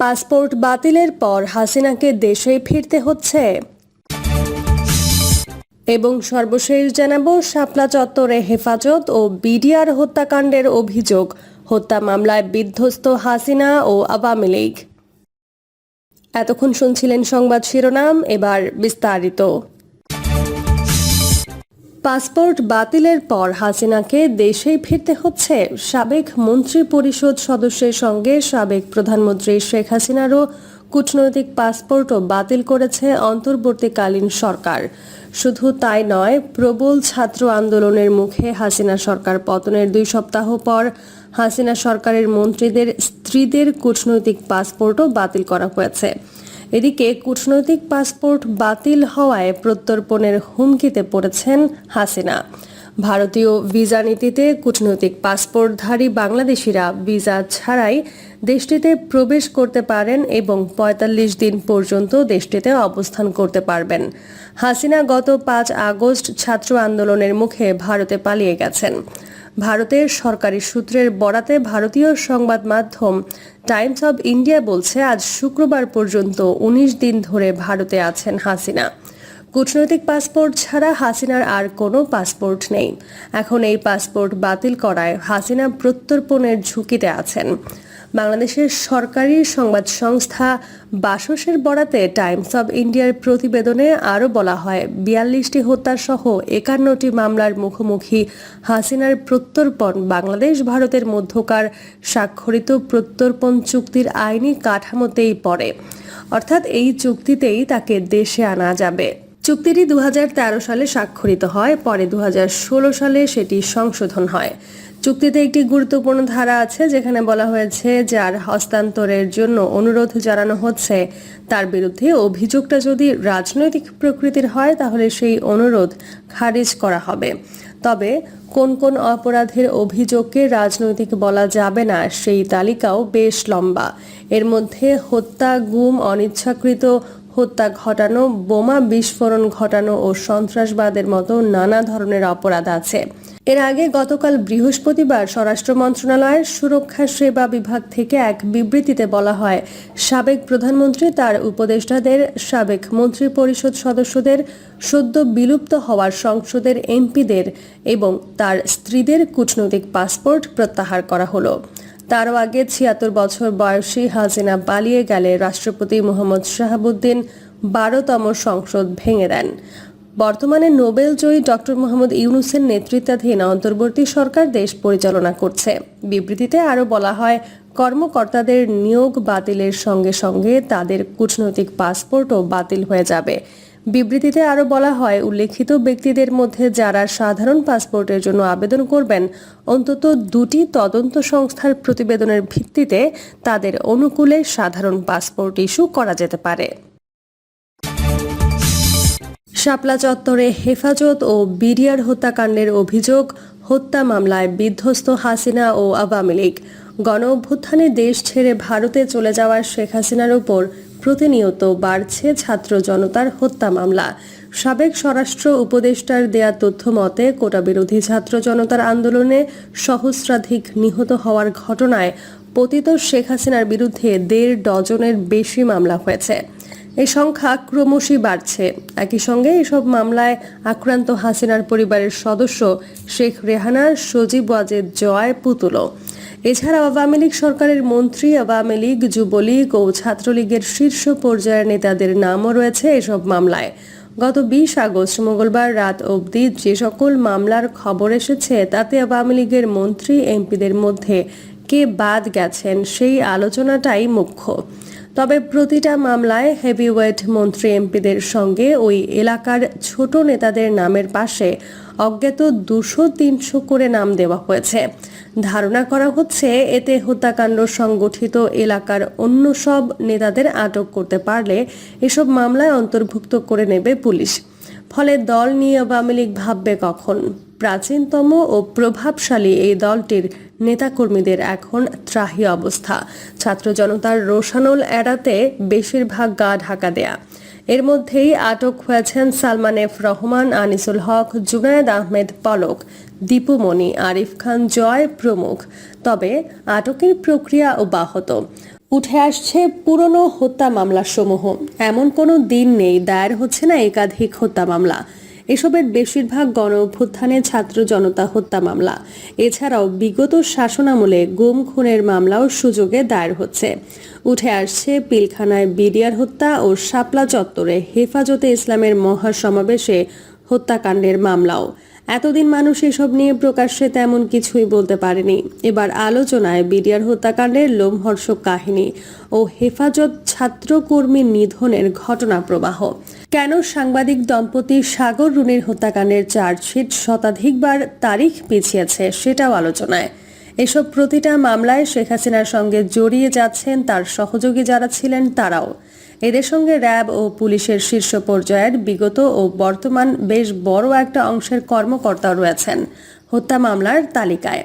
Passport বাতিলের পর হাসিনাকে দেশে ফিরতে হচ্ছে। এবং সর্বশেষ জানাব, শাপলা চত্বরে হেফাজত ও বিডিআর হত্যাকাণ্ডের অভিযোগ। হত্যা মামলায় বিধ্বস্ত হাসিনা ও আওয়ামী লীগ। এতক্ষণ শুনছিলেন সংবাদ শিরোনাম, এবার বিস্তারিত। পাসপোর্ট বাতিলের পর হাসিনাকে দেশেই ফিরতে হচ্ছে। সাবেক মন্ত্রী পরিষদ সদস্যের সঙ্গে সাবেক প্রধানমন্ত্রী শেখ হাসিনারও কূটনৈতিক পাসপোর্টও বাতিল করেছে অন্তর্বর্তীকালীন সরকার। শুধু তাই নয়, প্রবল ছাত্র আন্দোলনের মুখে হাসিনা সরকার পতনের দুই সপ্তাহ পর হাসিনা সরকারের মন্ত্রীদের স্ত্রীদের কূটনৈতিক পাসপোর্টও বাতিল করা হয়েছে। এদিকে কূটনৈতিক পাসপোর্ট বাতিল হওয়ায় প্রত্যর্পণের হুমকিতে পড়েছেন হাসিনা। ভারতীয় ভিসা নীতিতে কূটনৈতিক পাসপোর্টধারী বাংলাদেশিরা ভিসা ছাড়াই দেশটিতে প্রবেশ করতে পারেন এবং ৪৫ দিন পর্যন্ত দেশটিতে অবস্থান করতে পারবেন। হাসিনা গত পাঁচ আগস্ট ছাত্র আন্দোলনের মুখে ভারতে পালিয়ে গেছেন। ভারতের সরকারি সূত্রের বরাতে ভারতীয় সংবাদ মাধ্যম টাইমস অব ইন্ডিয়া বলছে, আজ শুক্রবার পর্যন্ত ১৯ দিন ধরে ভারতে আছেন হাসিনা। কূটনৈতিক পাসপোর্ট ছাড়া হাসিনার আর কোনো পাসপোর্ট নেই। এখন এই পাসপোর্ট বাতিল করায় হাসিনা প্রত্যর্পণের ঝুঁকিতে আছেন। বাংলাদেশের সরকারি সংবাদ সংস্থা বাসসের বরাতে টাইমস অব ইন্ডিয়ার প্রতিবেদনে আরও বলা হয়, বিয়াল্লিশটি হত্যাসহ একান্নটি মামলার মুখোমুখি হাসিনার প্রত্যর্পণ, বাংলাদেশ, ভারতের মধ্যকার স্বাক্ষরিত প্রত্যর্পণ চুক্তির আইনি কাঠামোতেই পড়ে। অর্থাৎ এই চুক্তিতেই তাকে দেশে আনা যাবে। চুক্তিটি দু হাজার তেরো সালে স্বাক্ষরিত হয়, পরে দু হাজার ষোলো সালে সেটি সংশোধন হয়। চুক্তিতে একটি গুরুত্বপূর্ণ ধারা আছে যেখানে বলা হয়েছে যার হস্তান্তরের জন্য অনুরোধ জানানো হচ্ছে। তার বিরুদ্ধে অভিযোগটা যদি রাজনৈতিক প্রকৃতির হয়, তাহলে সেই অনুরোধ খারিজ করা হবে। তবে কোন কোন অপরাধের অভিযোগকে রাজনৈতিক বলা যাবে না, সেই তালিকাও বেশ লম্বা। এর মধ্যে হত্যা, গুম, অনিচ্ছাকৃত হত্যা ঘটানো, বোমা বিস্ফোরণ ঘটানো ও সন্ত্রাসবাদের মতো নানা ধরনের অপরাধ আছে। এর আগে গতকাল বৃহস্পতিবার স্বরাষ্ট্র মন্ত্রণালয়ের সুরক্ষা সেবা বিভাগ থেকে এক বিবৃতিতে বলা হয়, সাবেক প্রধানমন্ত্রী তার উপদেষ্টাদের সাবেক মন্ত্রী পরিষদ সদস্যদের সদ্য বিলুপ্ত হওয়ার সংসদের এমপিদের এবং তার স্ত্রীদের কূটনৈতিক পাসপোর্ট প্রত্যাহার করা হলো। তারও আগে ছিয়াত্তর বছর বয়সী হাসিনা পালিয়ে গেলে রাষ্ট্রপতি মোহাম্মদ শাহাবুদ্দিন বারোতম সংসদ ভেঙে দেন। বর্তমানে নোবেল জয়ী ডক্টর মোহাম্মদ ইউনুসের নেতৃত্বাধীন অন্তর্বর্তী সরকার দেশ পরিচালনা করছে। বিবৃতিতে আরও বলা হয়, কর্মকর্তাদের নিয়োগ বাতিলের সঙ্গে সঙ্গে তাদের কূটনৈতিক পাসপোর্টও বাতিল হয়ে যাবে। বিবৃতিতে আরও বলা হয়, উল্লেখিত ব্যক্তিদের মধ্যে যারা সাধারণ পাসপোর্টের জন্য আবেদন করবেন, অন্তত দুটি তদন্ত সংস্থার প্রতিবেদনের ভিত্তিতে তাদের অনুকূলে সাধারণ পাসপোর্ট ইস্যু করা যেতে পারে। শাপলা চত্বরে হেফাজত ও বিডিআর হত্যাকাণ্ডের অভিযোগ, হত্যা মামলায় বিধ্বস্ত হাসিনা ও আওয়ামী লীগ। গণ অভ্যুত্থানে দেশ ছেড়ে ভারতে চলে যাওয়ার শেখ হাসিনার উপর প্রতিনিয়ত বাড়ছে ছাত্র জনতার হত্যা মামলা। সাবেক স্বরাষ্ট্র উপদেষ্টার দেয়া তথ্য মতে কোটা বিরোধী ছাত্র জনতার আন্দোলনে সহস্রাধিক নিহত হওয়ার ঘটনায় পতিত শেখ হাসিনার বিরুদ্ধে দেড় ডজনের বেশি মামলা হয়েছে। এই সংখ্যা ক্রমশই বাড়ছে। একই সঙ্গে এসব মামলায় আক্রান্ত হাসিনার পরিবারের সদস্য শেখ রেহানা সজীব ওয়াজেদ জয় পুতুলো। এছাড়া আওয়ামী লীগ সরকারের মন্ত্রী, আওয়ামী লীগ, যুবলীগ ও ছাত্রলীগের শীর্ষ পর্যায়ের নেতাদের নামও রয়েছে এসব মামলায়। গত বিশ আগস্ট মঙ্গলবার রাত অবধি যে সকল মামলার খবর এসেছে, তাতে আওয়ামী লীগের মন্ত্রী, এমপিদের মধ্যে কে বাদ গেছেন সেই আলোচনাটাই মুখ্য। তবে প্রতিটা মামলায় হেভিওয়েট মন্ত্রী এমপিদের সঙ্গে ওই এলাকার ছোট নেতাদের নামের পাশে অজ্ঞাত দুশো তিনশো করে নাম দেওয়া হয়েছে। ধারণা করা হচ্ছে এতে হত্যাকাণ্ড সংগঠিত এলাকার অন্য সব নেতাদের আটক করতে পারলে এসব মামলায় অন্তর্ভুক্ত করে নেবে পুলিশ। ফলে দল নিয়ে আওয়ামী লীগ ভাববে কখন? প্রাচীনতম ও প্রভাবশালী এই দলটির নেতাকর্মীদের এখন ত্রাহি অবস্থা। ছাত্র জনতার রোশানল এড়াতে বেশিরভাগ গা ঢাকা দেয়া। এর মধ্যেই আটক হয়েছেন সালমান এফ রহমান, আনিসুল হক, জুনায়েদ আহমেদ পলক দীপুমণি আরিফ খান জয় প্রমুখ। তবে আটকের প্রক্রিয়া অব্যাহত। উঠে আসছে পুরনো হত্যা মামলাসমূহ। এমন কোনো দিন নেই, দায়ের হচ্ছে না একাধিক হত্যা মামলা। এসবের বেশিরভাগ গণ অভ্যুত্থানে ছাত্র জনতা হত্যা মামলা। এছাড়াও বিগত শাসনামলে গুম খুনের মামলাও সুযোগে দায়ের হচ্ছে। উঠে আসছে পিলখানায় বিডিআর হত্যা ও শাপলা চত্বরে হেফাজতে ইসলামের মহাসমাবেশে হত্যাকাণ্ডের মামলাও। এতদিন মানুষ এসব নিয়ে প্রকাশ্যে তেমন কিছুই বলতে পারেনি। এবার আলোচনায় বিডিআর হত্যাকাণ্ডের লোমহর্ষক কাহিনী ও হেফাজত ছাত্রকর্মী নিধনের ঘটনা প্রবাহ। কেন সাংবাদিক দম্পতি সাগর রুনির হত্যাকাণ্ডের চার্জশিট শতাধিকবার তারিখ পিছিয়েছে সেটাও আলোচনায়। এসব প্রতিটা মামলায় শেখ হাসিনার সঙ্গে জড়িয়ে যাচ্ছেন তার সহযোগী যারা ছিলেন তারাও। এদের সঙ্গে র্যাব ও পুলিশের শীর্ষ পর্যায়ের বিগত ও বর্তমান বেশ বড় একটা অংশের কর্মকর্তা রয়েছেন। হত্যা মামলার তালিকায়।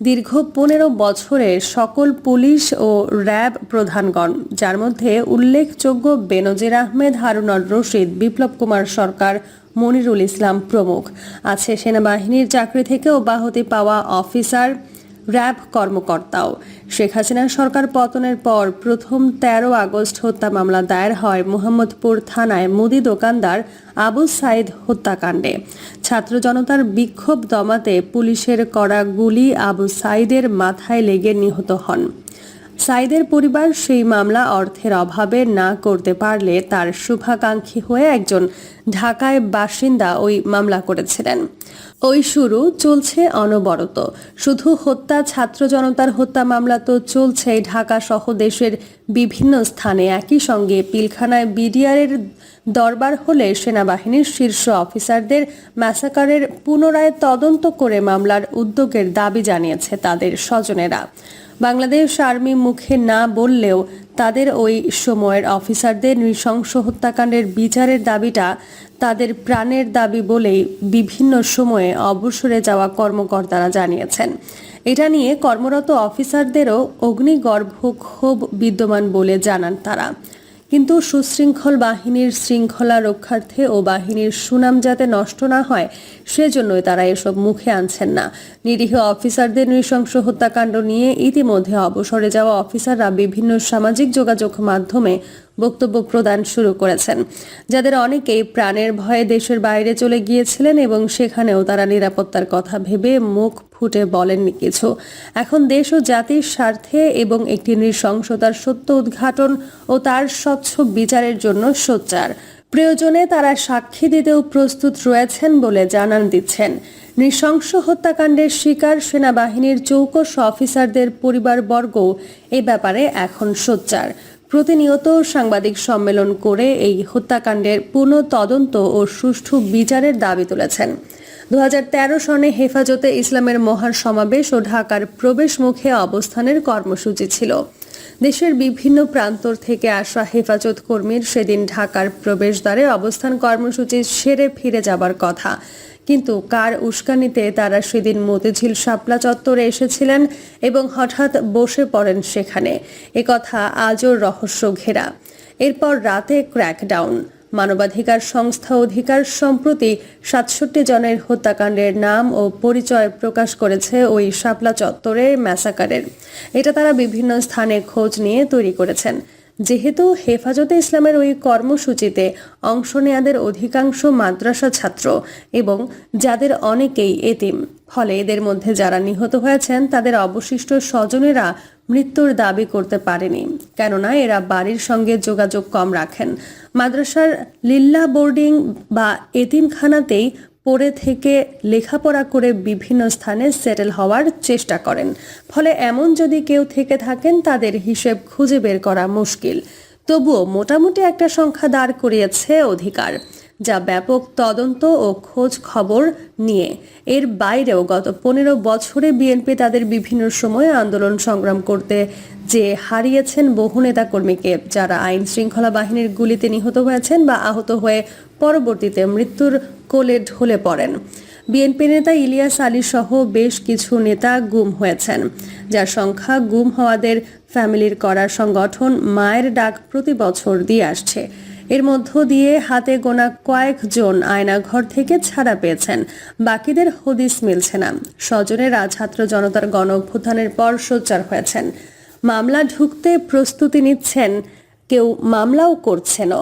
দীর্ঘ পনেরো বছরে সকল পুলিশ ও র্যাব প্রধানগণ, যার মধ্যে উল্লেখযোগ্য বেনজির আহমেদ হারুনর রশিদ, বিপ্লব কুমার সরকার, মনিরুল ইসলাম প্রমুখ। আছে সেনাবাহিনীর চাকরি থেকে অব্যাহতি পাওয়া অফিসার র্যাব কর্মকর্তাও। শেখ হাসিনার সরকার পতনের পর প্রথম ১৩ আগস্ট হত্যা মামলা দায়ের হয় মোহাম্মদপুর থানায় মুদি দোকানদার আবু সাইদ হত্যাকাণ্ডে। ছাত্র জনতার বিক্ষোভ দমাতে পুলিশের করা গুলি আবু সাইদের মাথায় লেগে নিহত হন। সাইদের পরিবার সেই মামলা অর্থের অভাবে না করতে পারলে তার শুভাকাঙ্ক্ষী হয়ে একজন ঢাকায় বাসিন্দা ওই মামলা করেছিলেন। ওই শুরু চলছে অনবরত। শুধু হত্যা, ছাত্র জনতার হত্যা মামলা তো চলছেই। ঢাকা সহ দেশের বিভিন্ন স্থানে একই সঙ্গে পিলখানায় বিডিআরের দরবার হলে সেনাবাহিনীর শীর্ষ অফিসারদের ম্যাসাকারের পুনরায় তদন্ত করে মামলার উদ্যোগের দাবি জানিয়েছে তাদের স্বজনেরা। বাংলাদেশ আর্মি মুখে না বললেও তাদের ওই সময়ের অফিসারদের নৃশংস হত্যাকাণ্ডের বিচারের দাবিটা তাদের প্রাণের দাবি বলেই বিভিন্ন সময়ে অবসরে যাওয়া কর্মকর্তারা জানিয়েছেন। এটা নিয়ে কর্মরত অফিসারদেরও অগ্নিগর্ভ ক্ষোভ বিদ্যমান বলে জানান তারা। কিন্তু সুশৃঙ্খল বাহিনীর শৃঙ্খলা রক্ষার্থে ও বাহিনীর সুনাম যাতে নষ্ট না হয়, সেজন্যই তারা এসব মুখে আনছেন না। নিরীহ অফিসারদের নৃশংস হত্যাকাণ্ড নিয়ে ইতিমধ্যে অবসরে যাওয়া অফিসাররা বিভিন্ন সামাজিক যোগাযোগ মাধ্যমে বক্তব্য প্রদান শুরু করেছেন। যাদের অনেকেই প্রাণের ভয়ে দেশের বাইরে চলে গিয়েছিলেন এবং সেখানেও তারা নিরাপত্তার কথা ভেবে মুখ ফুটে বলেননি কিছু। এখন দেশ ও জাতির স্বার্থে এবং একটি নৃশংসতার সত্য উদ্ঘাটন ও তার স্বচ্ছ বিচারের জন্য সোচ্চার। প্রয়োজনে তারা সাক্ষী দিতেও প্রস্তুত রয়েছেন বলে জানান দিচ্ছেন। নৃশংস হত্যাকাণ্ডের শিকার সেনাবাহিনীর চৌকস অফিসারদের পরিবারবর্গও এ ব্যাপারে এখন সোচ্চার। প্রতিনিয়ত সাংবাদিক সম্মেলন করে এই হত্যাকাণ্ডের পুনঃ তদন্ত ও সুষ্ঠু বিচারের দাবি তুলেছেন। দুহাজার তেরো সনে হেফাজতে ইসলামের মহান সমাবেশ ও ঢাকার প্রবেশ মুখে অবস্থানের কর্মসূচি ছিল। দেশের বিভিন্ন প্রান্তর থেকে আসা হেফাজত কর্মীর সেদিন ঢাকার প্রবেশদ্বারে অবস্থান কর্মসূচি সেরে ফিরে যাবার কথা। কিন্তু কার উস্কানিতে তারা সেদিন মতিঝিল শাপলা চত্বরে এসেছিলেন এবং হঠাৎ বসে পড়েন সেখানে। একথা আজও রহস্য ঘেরা। এরপর রাতে ক্র্যাকডাউন। মানবাধিকার সংস্থা অধিকার সম্প্রতি সাতষট্টি জনের হত্যাকাণ্ডের নাম ও পরিচয় প্রকাশ করেছে ওই শাপলা চত্বরে ম্যাসাকারের। এটা তারা বিভিন্ন স্থানে খোঁজ নিয়ে তৈরি করেছেন। যেহেতু হেফাজতে ইসলামের ওই কর্মসূচিতে অংশ নেয়াদের অধিকাংশ মাদ্রাসা ছাত্র এবং যাদের অনেকেই এতিম। ফলে এদের মধ্যে যারা নিহত হয়েছেন, তাদের অবশিষ্ট স্বজনেরা মৃত্যুর দাবি করতে পারেনি। কেননা এরা বাড়ির সঙ্গে যোগাযোগ কম রাখেন। মাদ্রাসার লিল্লা বোর্ডিং বা এতিমখানাতেই পড়ে থেকে লেখাপড়া করে বিভিন্ন স্থানে সেটেল হওয়ার চেষ্টা করেন। ফলে এমন যদি কেউ থেকে থাকেন, তাদের হিসেব খুঁজে বের করা মুশকিল। তবুও মোটামুটি একটা সংখ্যা দাঁড় করিয়েছে অধিকার। যা ব্যাপক তদন্ত ও খোঁজ খবর নিয়ে। এর বাইরেও গত পনেরো বছরে বিএনপি তাদের বিভিন্ন সময়ে আন্দোলন সংগ্রাম করতে যে হারিয়েছেন বহু নেতাকর্মীকে, যারা আইন শৃঙ্খলা বাহিনীর গুলিতে নিহত হয়েছেন বা আহত হয়ে পরবর্তীতে মৃত্যুর কোলে ঢলে পড়েন। বিএনপি নেতা ইলিয়াস আলী সহ বেশ কিছু নেতা গুম হয়েছেন, যার সংখ্যা গুম হওয়াদের ফ্যামিলির করা সংগঠন মায়ের ডাক প্রতি বছর দিয়ে আসছে। এর মধ্য দিয়ে হাতে গোনা কয়েকজন আয়নাঘর থেকে ছাড়া পেয়েছেন। বাকিদের হদিস মিলছে না। স্বজনেরা ছাত্র জনতার গণ অভ্যুত্থানের পর সোচ্চার হয়েছেন। মামলা ঢুকতে প্রস্তুতি নিচ্ছেন। কেউ মামলাও করছেন।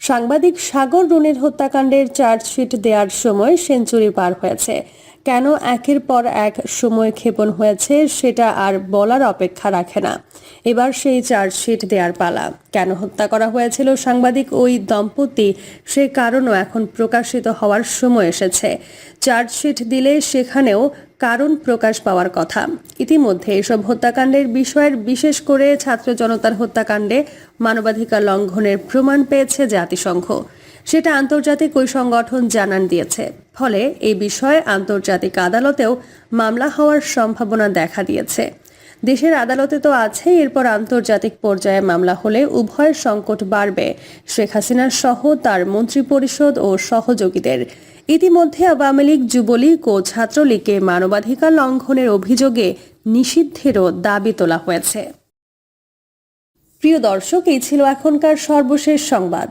সাংবাদিক সাগর রুনির হত্যাকাণ্ডের চার্জশিট দেওয়ার সময় সেঞ্চুরি পার হয়েছে। কেন একের পর এক সময় ক্ষেপণ হয়েছে সেটা আর বলার অপেক্ষা রাখে না। এবার সেই চার্জশিট দেওয়ার পালা। কেন হত্যা করা হয়েছিল সাংবাদিক ওই দম্পতি? সে কারণও এখন প্রকাশিত হওয়ার সময় এসেছে। চার্জশিট দিলে সেখানেও কারণ প্রকাশ পাওয়ার কথা। ইতিমধ্যে এসব হত্যাকাণ্ডের বিষয়ের বিশেষ করে ছাত্র জনতার হত্যাকাণ্ডে মানবাধিকার লঙ্ঘনের প্রমাণ পেয়েছে জাতিসংঘ। সেটা আন্তর্জাতিক ওই সংগঠন জানান দিয়েছে। ফলে এই বিষয়ে আন্তর্জাতিক আদালতেও মামলা হওয়ার সম্ভাবনা দেখা দিয়েছে। দেশের আদালতে তো আছেই এরপর আন্তর্জাতিক পর্যায়ে মামলা হলে উভয় সংকট বাড়বে, শেখ হাসিনার সহ তার মন্ত্রিপরিষদ ও সহযোগীদের। ইতিমধ্যে আওয়ামী লীগ, যুবলীগ ও ছাত্রলীগকে মানবাধিকার লঙ্ঘনের অভিযোগে নিষিদ্ধেরও দাবি তোলা হয়েছে। প্রিয় দর্শক, এই ছিল এখনকার সর্বশেষ সংবাদ।